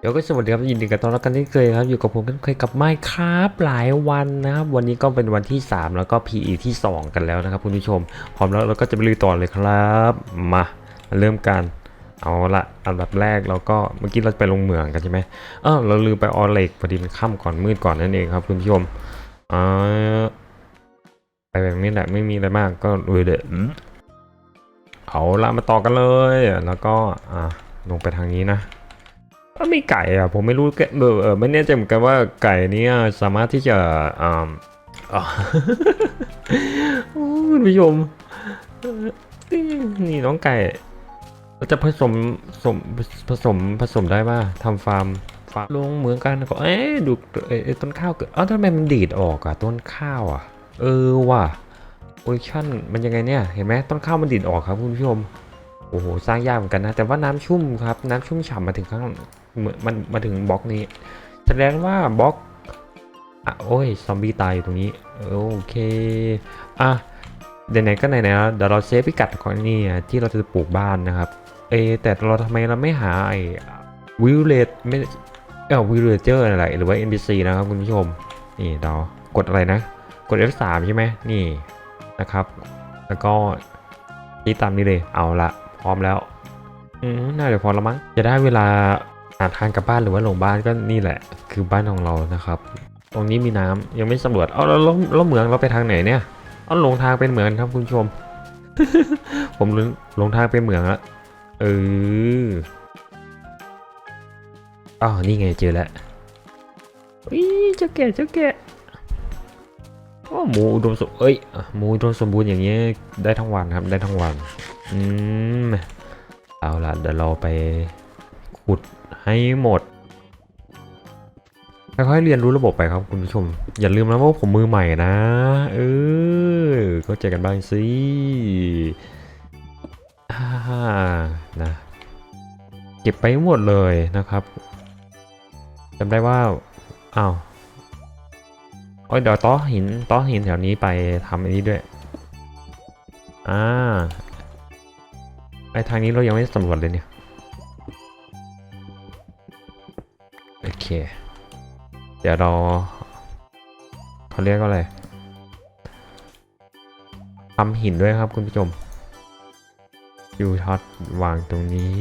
เดี๋ยวก็สวัสดีครับยินดีกับตอนรับกันที่เคยครับอยู่กับผมกันเคยกับไมค์ครับหลายวันนะครับวันนี้ก็เป็นวันที่ 3 แล้วก็ PE ที่ 2 กันแล้วนะครับคุณผู้ชม พร้อมแล้วเราก็จะไปลุยต่อเลยครับมามาเริ่มกันเอาละอันดับแรกเราก็เมื่อกี้เราไปลงเหมืองกันใช่ไหมเออเราลืมไปออเหล็กพอดีมันค่ำก่อนมืดก่อนนั่นเองครับคุณผู้ชมเออไปแบบนี้แหละไม่มีอะไรมากก็ลุยเด็ดเอาละมาต่อกันเลยแล้วก็อะลงไปทางนี้นะ ก็มีไก่อะผมไม่รู้แกเออเออไม่แน่ใจเหมือนกันว่าไก่นี้สามารถที่จะอ่าอ๋อคุณผู้ชมนี่น้องไก่เราจะผสมผสมผสมผสมได้ป่ะทำฟาร์มฟาร์มลงเหมือนกันก็เอ๊ะดูเอ๊ะต้นข้าวเกิดอ้าวทำไมมันดีดออกอะต้นข้าวอะเออว่ะโอชั่นมันยังไงเนี่ยเห็นไหมต้นข้าวมันดีดออกครับคุณผู้ชมโอ้โหสร้างยากเหมือนกันนะ แต่ว่าน้ำชุ่มครับน้ำชุ่มฉ่ำมาถึงข้าง เหมือนมันมาถึงบล็อกนี้ แสดงว่าบล็อกอะโอ้ยซอมบี้ตายอยู่ตรงนี้ โอเค อะไหนๆก็ไหนๆแล้วเดี๋ยวเราเซฟพิกัดก่อนนี่ที่เราจะปลูกบ้านนะครับ เอแต่เราทำไมเราไม่หาไอ้วิลเลจไม่เออวิลเลเจอร์อะไรหรือว่า NPC นะครับคุณผู้ชม นี่เรากดอะไรนะ กด F3 ใช่ไหมนี่นะครับ แล้วก็ที่ตามนี้เลยเอาละพร้อมแล้วน่าจะพอแล้วมั้งจะได้เวลา หาทางกลับบ้านหรือว่าลงบ้านก็นี่แหละ คือบ้านของเรานะครับ ตรงนี้มีน้ำยังไม่สำรวจเอาแล้วแล้วเหมืองเราไปทางไหนเนี่ยเอาลงทางเป็นเหมืองครับคุณผู้ชม ผมลงหลงทางเป็นเหมืองละเอออ๋อนี่ไงเจอแล้วอีเจ้าแก่เจ้าแก่โอ้หมูอุดมสมเอ้ยหมูอุดมสมบูรณ์อย่างเงี้ยได้ทั้งวันครับได้ทั้งวัน อืม เอาล่ะเดี๋ยวเราไปขุด ให้หมดค่อยๆเรียนรู้ระบบไปครับคุณผู้ชม อย่าลืมนะว่าผมมือใหม่นะ เออเข้าใจกันบ้างสิอ่านะเก็บไปหมดเลยนะครับจำได้ว่าอ้าวโอ้ยเดี๋ยวต้อหินต้อหินแถวนี้ไปทำอันนี้ด้วยอ่าไอทางนี้เรายังไม่สำรวจเลยเนี่ย เคเดี๋ยวเราเขาเรียกว่าอะไรทำหินด้วยครับคุณผู้ชมยูท็อตวางตรงนี้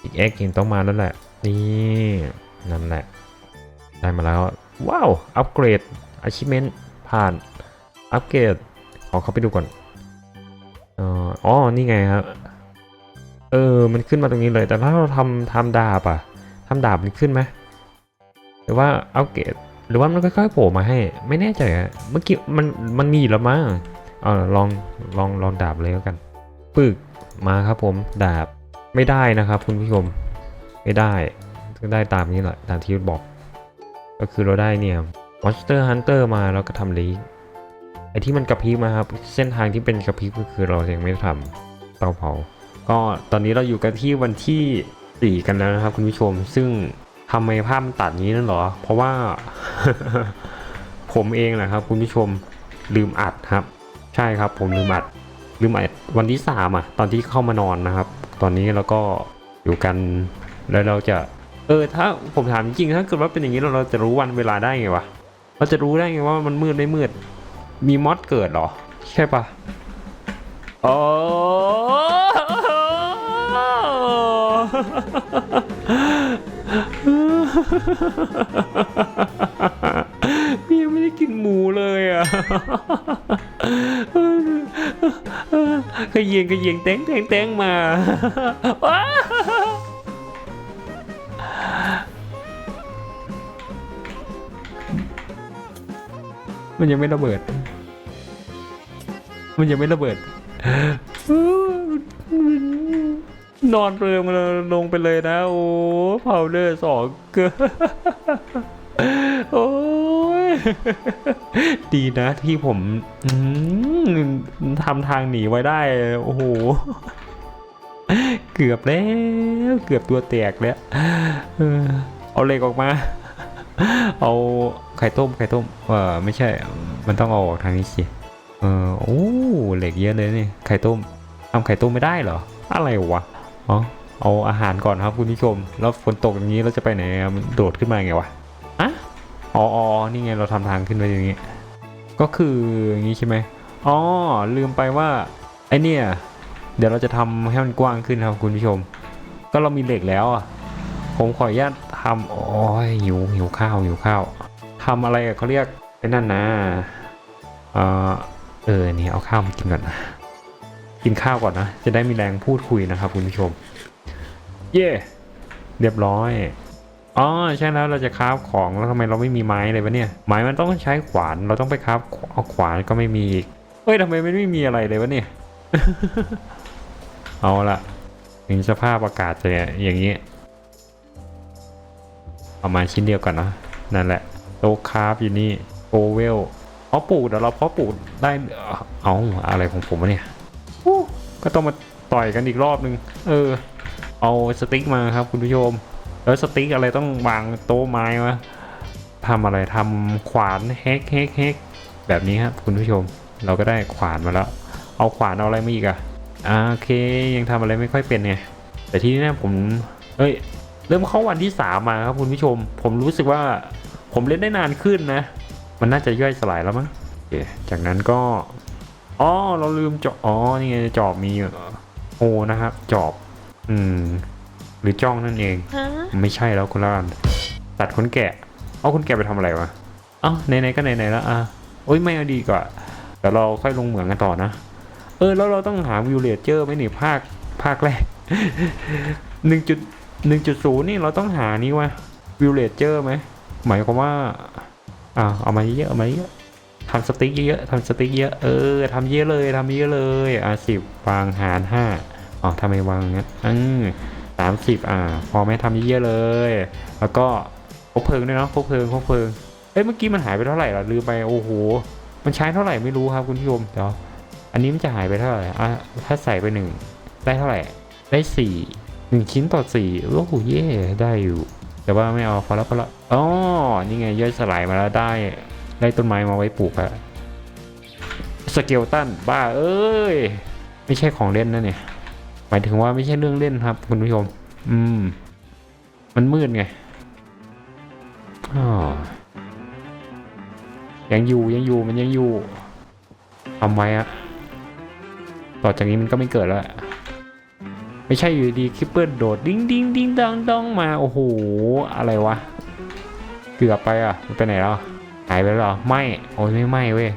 อีกเอ็กหินต้องมาแล้วแหละ นี่นั่นแหละ ได้มาแล้ว ว้าว อัปเกรด achievement ผ่าน อัปเกรดขอเข้าไปดูก่อนอ๋อ นี่ไงครับ เออ มันขึ้นมาตรงนี้เลย แต่ถ้าเราทำทำดาบอะ ทำดาบมันขึ้นไหมหรือว่าเอัปเกรดหรือว่ามันค่อยๆโผล่มาให้ ไม่แน่ใจอะเมื่อกี้มันมันมีแล้วมั้งเออลองลองลองดาบเลยแล้วกัน ปึกมาครับผมดาบไม่ได้นะครับ คุณผู้ชมไม่ได้ก็ได้ตามนี้แหละตามที่บอก ก็คือเราได้เนี่ย Monster Hunter มาแล้วก็ทำลีกไอที่มันกระพริบมาครับ เส้นทางที่เป็นกระพริบก็คือเรายังไม่ทำเตาเผา ก็ตอนนี้เราอยู่กันที่วันที่ 4กันแล้วนะครับ คุณผู้ชม ซึ่งทำไมภาพมันตัดนี้นั่นหรอ เพราะว่า ผมเองแหละครับ คุณผู้ชมลืมอัดครับ ใช่ครับ ผมลืมอัด ลืมอัดวันที่3อะ ตอนที่เข้ามานอนนะครับ ตอนนี้เราก็อยู่กัน แล้วเราจะ เออ ถ้าผมถามจริงถ้าเกิดว่าเป็นอย่างนี้เราเราจะรู้วันเวลาได้ไงวะเราจะรู้ได้ไงว่ามันมืดไม่มืด มีมอดเกิดหรอ ใช่ปะโอ พี่ยังไม่ได้กินหมูเลยอะขยียงขยียงแตงแตงแตงมามันยังไม่ระเบิด มันยังไม่ระเบิด นอนเรือมันลงไปเลยนะ โอ้เผาเลือดสองเกินโอ้ยดีนะที่ผมทำทางหนีไว้ได้ โอ้โห เกือบแล้ว เกือบตัวแตกแล้วเออเอาเหล็กออกมา เอาไข่ต้มไข่ต้ม เออไม่ใช่ มันต้องเอาออกทางนี้สิ เออโอ้เหล็กเยอะเลยนี่ ไข่ต้มทำไข่ต้มไม่ได้เหรอ อะไรวะ อ๋อเอาอาหารก่อนครับคุณผู้ชม แล้วฝนตกอย่างนี้เราจะไปไหนอะมันโดดขึ้นมาไงวะอะอ๋ออ๋อนี่ไงเราทำทางขึ้นไปอย่างนี้ ก็คืออย่างนี้ใช่ไหมอ๋อลืมไปว่าไอเนี่ย เดี๋ยวเราจะทำให้มันกว้างขึ้นครับคุณผู้ชม ก็เรามีเหล็กแล้วอะผมขออนุญาตทำโอ้ยหิวหิวข้าวหิวข้าวทำอะไรอะเขาเรียกไอ้นั่นนะเออเออนี่เอาข้าวมากินก่อนนะ กินข้าวก่อนนะ จะได้มีแรงพูดคุยนะครับคุณผู้ชม เย่เรียบร้อยอ๋อใช่แล้วเราจะคราฟของแล้วทำไมเราไม่มีไม้เลยวะเนี่ยไม้มันต้องใช้ขวานเราต้องไปคราฟเอาขวานก็ไม่มีอีกเฮ้ยทำไมมันไม่มีอะไรเลยวะเนี่ย เอาละถึงสภาพอากาศจะอย่างนี้เอามาชิ้นเดียวก่อนนะนั่นแหละโตะคราฟอยู่นี่โอเวลเพาะปลูกเดี๋ยวเราเพาะปลูกได้เอาอะไรของผมวะเนี่ย ก็ต้องมาต่อยกันอีกรอบนึง เออ เอาสติ๊กมาครับคุณผู้ชม แล้วสติ๊กอะไรต้องวางโต๊ะไม้วะทำอะไรทำขวานเฮกเฮกเฮกแบบนี้ครับคุณผู้ชม เราก็ได้ขวานมาแล้ว เอาขวานเอาอะไรมาอีกอะอ่าโอเคยังทำอะไรไม่ค่อยเป็นไง แต่ที่นี่ผม เอ้ย เริ่มเข้าวันที่สามมาครับคุณผู้ชม ผมรู้สึกว่าผมเล่นได้นานขึ้นนะ มันน่าจะย่อยสลายแล้วมั้งจากนั้นก็ อ๋อเราลืมจอบอ๋อนี่ไงจอบมีโอนะครับ จอบ อืม หรือจ้องนั่นเอง ฮะไม่ใช่แล้วคุณละกันตัดขนแกะ เอาขนแกะไปทำอะไรวะ เอ้าไหนๆก็ไหนๆแล้วอะโอ้ยไม่เอาดีกว่าเดี๋ยวเราค่อยลงเหมืองกันต่อนะ เออ แล้วเราต้องหาวิวเลเจอร์ไหมนี่ภาคภาคแรก หนึ่งจุดหนึ่งจุดศูนย์นี่เราต้องหานี่วะวิวเลเจอร์ไหมหมายความว่า อ่าเอามาเยอะเอามาเยอะ ทำสติ๊กเยอะทำสติ๊กเยอะเออทำเยอะเลยทำเยอะเลยอะสิบวางหารห้าอ๋อทำไมวางงั้นอืมสามสิบอ่า พอไหม่ทำเยอะๆเลย แล้วก็พกเพลิงด้วยเนาะพกเพลิงพกเพลิงเอ้ยเมื่อกี้มันหายไปเท่าไหร่ล่ะลืมไปโอ้โหมันใช้เท่าไหร่ไม่รู้ครับคุณผู้ชมเดี๋ยวอันนี้มันจะหายไปเท่าไหร่อะถ้าใส่ไปหนึ่งได้เท่าไหร่ได้สี่หนึ่งชิ้นต่อสี่โอ้โหเย่ได้อยู่ แต่ว่าไม่เอาพอแล้วพอแล้วอ๋อนี่ไงย่อยสลายมาแล้วได้ ได้ต้นไม้มาไว้ปลูกอะสเกลตันบ้าเอ้ย ไม่ใช่ของเล่นนะเนี่ย หมายถึงว่าไม่ใช่เรื่องเล่นครับ คุณผู้ชม อืม มันมืดไงออยังอยู่ยังอยู่มันยังอยู่ทำไว้อะต่อจากนี้มันก็ไม่เกิดแล้ว ไม่ใช่อยู่ดีคิปเปิลโดดดิ้งดิ้งดิ้งดองดองมา โอ้โห อะไรวะ เกือบไปอะ มันไปไหนแล้วายไปแล้วเหรอ ไม่ โอ้ยไม่ไหม้เว้ย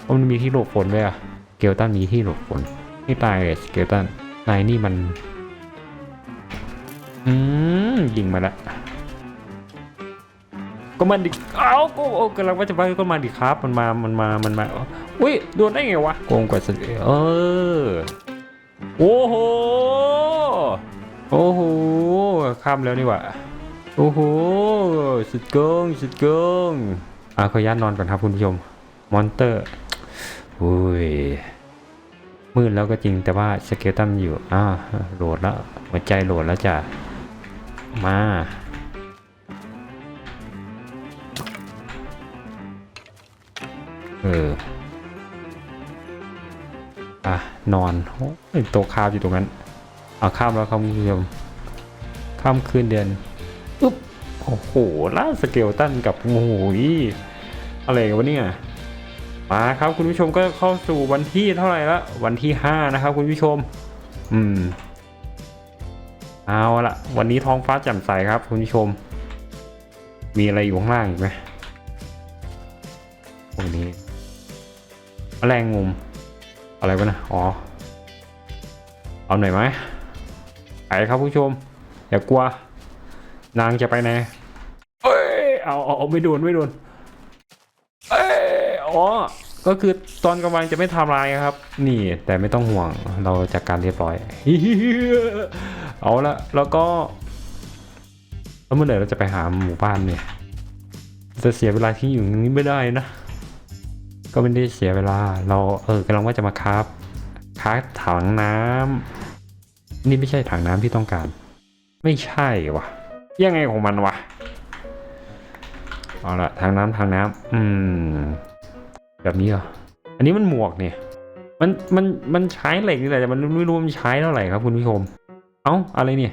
เพราะมันมีที่หลบฝนเลยอะเกลตันมีที่หลบฝนไม่ตายเลยเกลตันนายนี่มัน อืมยิงมาแล้วก็มันดิเอ้าก็โอ้กำลังว่าจะไปก็มาดิครับ มันมา มันมา มันมา อุ้ย โดนได้ไงวะ โกงกว่าสเกลเออ โอ้โห โอ้โห ข้ามแล้วนี่ว่าโอ้โห สุดโกง สุดโกง อะขออนุญาตนอนก่อนครับคุณผู้ชม มอนเตอร์อุ้ยมืดแล้วก็จริงแต่ว่าสเกลตันอยู่อ่าโหลดแล้ว หัวใจโหลดแล้วจ้ะ มา เออ อะ นอนโอ้ยโต๊ะข้าวอยู่ตรงนั้น เอาข้ามแล้วครับคุณผู้ชมข้ามคืนเดือนอุ๊บ โอ้โหล่าสเกลตันกับโอ้โหอะไรกันวะเนี่ยมาครับคุณผู้ชมก็เข้าสู่วันที่เท่าไหร่ละวันที่ห้านะครับ คุณผู้ชม อืม เอาละวันนี้ท้องฟ้าแจ่มใสครับ คุณผู้ชม มีอะไรอยู่ข้างล่างอีกไหมพวกนี้แมลงมุม อะไรวะนะอ๋อ เอาหน่อยไหมไปครับผู้ชม อย่ากลัว นางจะไปไหนเอ้ยเอาเอาเอาไม่โดนไม่โดนเอ้ยอ๋อก็คือตอนกลางวันจะไม่ทำลายครับ นี่แต่ไม่ต้องห่วงเราจัดการเรียบร้อย เอาละแล้วก็แล้วเมื่อไหร่เราจะไปหาหมู่บ้านเนี่ยจะเสียเวลาที่อยู่ตรงนี้ไม่ได้นะ ก็ไม่ได้เสียเวลา เราเออกำลังว่าจะมาคราฟคราฟถังน้ำนี่ไม่ใช่ถังน้ำที่ต้องการ ไม่ใช่วะ ยังไงของมันวะ เอาละทางน้ำทางน้ำอืม แบบนี้เหรอ อันนี้มันหมวกเนี่ย มันมันมันใช้เหล็กนี่แหละแต่มันไม่รู้มันใช้เท่าไหร่ครับคุณผู้ชม เอ้าอะไรเนี่ย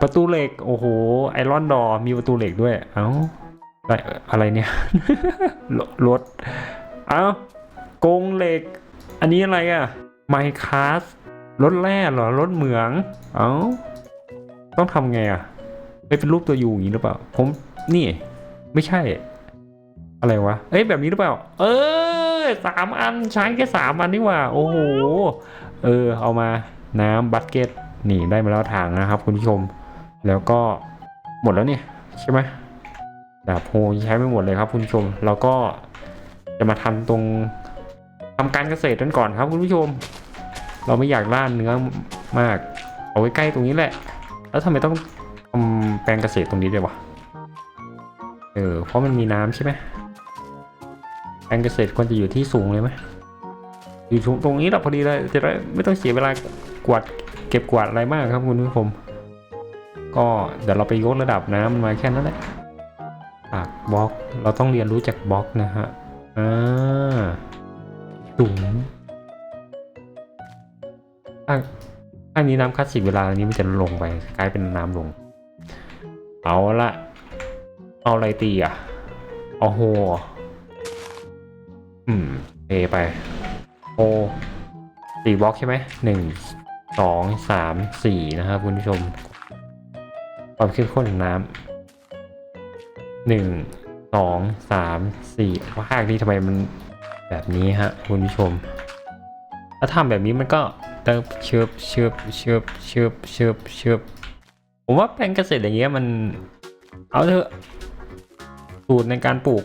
ประตูเหล็ก โอ้โห ไอรอนดอมีประตูเหล็กด้วย เอ้าอะไรอะไรเนี่ยรถ เอ้ากงเหล็ก อันนี้อะไรอะไมคัสรถแร่เหรอรถเหมือง เอ้าต้องทำไงอะ เอ้ยเป็นรูปตัวยูอย่างนี้หรือเปล่า ผมนี่ ไม่ใช่ อะไรวะ เอ้ยแบบนี้หรือเปล่า เออสามอันใช้แค่สามอันนี่หว่า โอ้โห เออ เอามาน้ำบัตเก็ตนี่ได้มาแล้วถังนะครับ คุณผู้ชม แล้วก็หมดแล้วเนี่ย ใช่ไหมดาบโฮใช้ไม่หมดเลยครับ คุณผู้ชมเราก็จะมาทำตรงทำการเกษตรกันก่อนครับ คุณผู้ชม เราไม่อยากล่าเนื้อมาก เอาไว้ใกล้ตรงนี้แหละ แล้วทำไมต้อง ปลงเกษตรตรงนี้ด้วยวะเออเพราะมันมีน้ำใช่ไหมแปลงเกษตรควรจะอยู่ที่สูงเลยไหมอยู่ตรงนี้แหละพอดีเลยจะได้ไม่ต้องเสียเวลากวาดเก็บกวาดอะไรมากครับคุณผู้ชมก็เดี๋ยวเราไปยกระดับน้ำมันมาแค่นั้นแหละจากบล็อกเราต้องเรียนรู้จากบล็อกนะฮะอ่าถุงข้างข้างนี้น้ำคลาสสิกเวลานี้มันจะลงไปกลายเป็นน้ำลง เอาละ เอาอะไรตีอะ เอาโฮเหรออืมเอไปโฮสี่บล็อกใช่ไหมหนึ่งสองสามสี่นะครับคุณผู้ชม ความเข้มข้นของน้ำหนึ่งสองสามสี่ว่าภาคนี้ทำไมมันแบบนี้ฮะคุณผู้ชม ถ้าทำแบบนี้มันก็เติมเชิบเชิบเชิบเชิบเชิบเชิบ ผมว่าแปลงเกษตรอย่างเงี้ยมัน เอาเถอะสูตรในการปลูก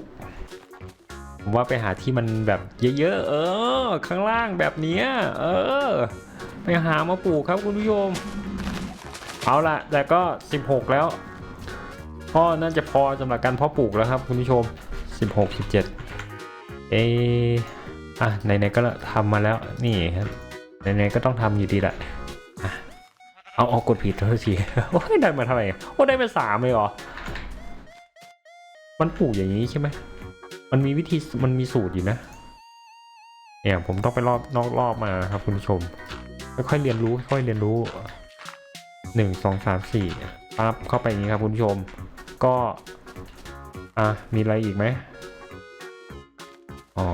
ผมว่าไปหาที่มันแบบเยอะๆเออ ข้างล่างแบบเนี้ยเออ ไปหามาปลูกครับคุณผู้ชมเอาละแต่ก็ 16 แล้วพ่อน่าจะพอสำหรับการเพาะปลูกแล้วครับ คุณผู้ชม 16 17เอออะไหนๆก็ทำมาแล้วนี่ครับไหนๆก็ต้องทำอยู่ดีแหละ เอาเอากดผิดท่าทีโอ้ยได้มาเท่าไหร่โอ้ได้มาสามเลยเหรอ มันปลูกอย่างนี้ใช่ไหมมันมีวิธีมันมีสูตรอยู่นะเนี่ยผมต้องไปรอบนอกรอบมาครับคุณผู้ชมค่อยๆเรียนรู้ค่อยๆเรียนรู้หนึ่งสองสามสี่ปั๊บเข้าไปอย่างนี้ครับคุณผู้ชม ก็อะมีอะไรอีกไหมอ๋อ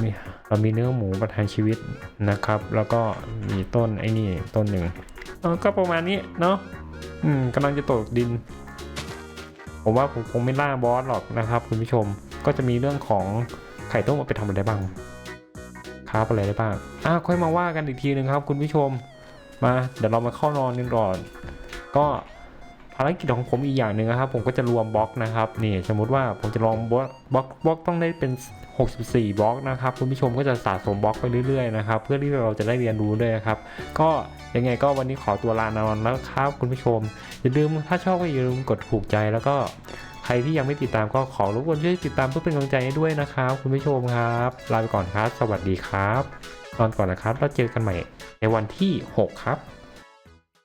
มีเรามีเนื้อหมูประทังชีวิตนะครับ แล้วก็มีต้นไอ้นี่ต้นหนึ่ง เออก็ประมาณนี้เนาะอืมกำลังจะตกดิน ผมว่าผมคงไม่ล่าบอสหรอกนะครับ คุณผู้ชมก็จะมีเรื่องของไข่ต้มเอาไปทำอะไรได้บ้างครับอะไรได้บ้างอะค่อยมาว่ากันอีกทีหนึ่งครับ คุณผู้ชมมา เดี๋ยวเรามาเข้านอนกันก่อน ก็ ภารกิจของผมอีกอย่างหนึ่งนะครับ ผมก็จะรวมบล็อกนะครับนี่สมมุติว่าผมจะลองบล็อกบล็อกบล็อกต้องได้เป็น 64 บล็อกนะครับคุณผู้ชมก็จะสะสมบล็อกไปเรื่อยๆนะครับเพื่อที่เราจะได้เรียนรู้ด้วยนะครับ ก็ยังไงก็วันนี้ขอตัวลานอนแล้วครับคุณผู้ชม อย่าลืมถ้าชอบก็อย่าลืมกดถูกใจแล้วก็ใครที่ยังไม่ติดตามก็ขอรบกวนช่วยติดตามเพื่อเป็นกำลังใจให้ด้วยนะครับ คุณผู้ชมครับลาไปก่อนครับ สวัสดีครับนอนก่อนนะครับแล้วเจอกันใหม่ในวันที่ 6 ครับ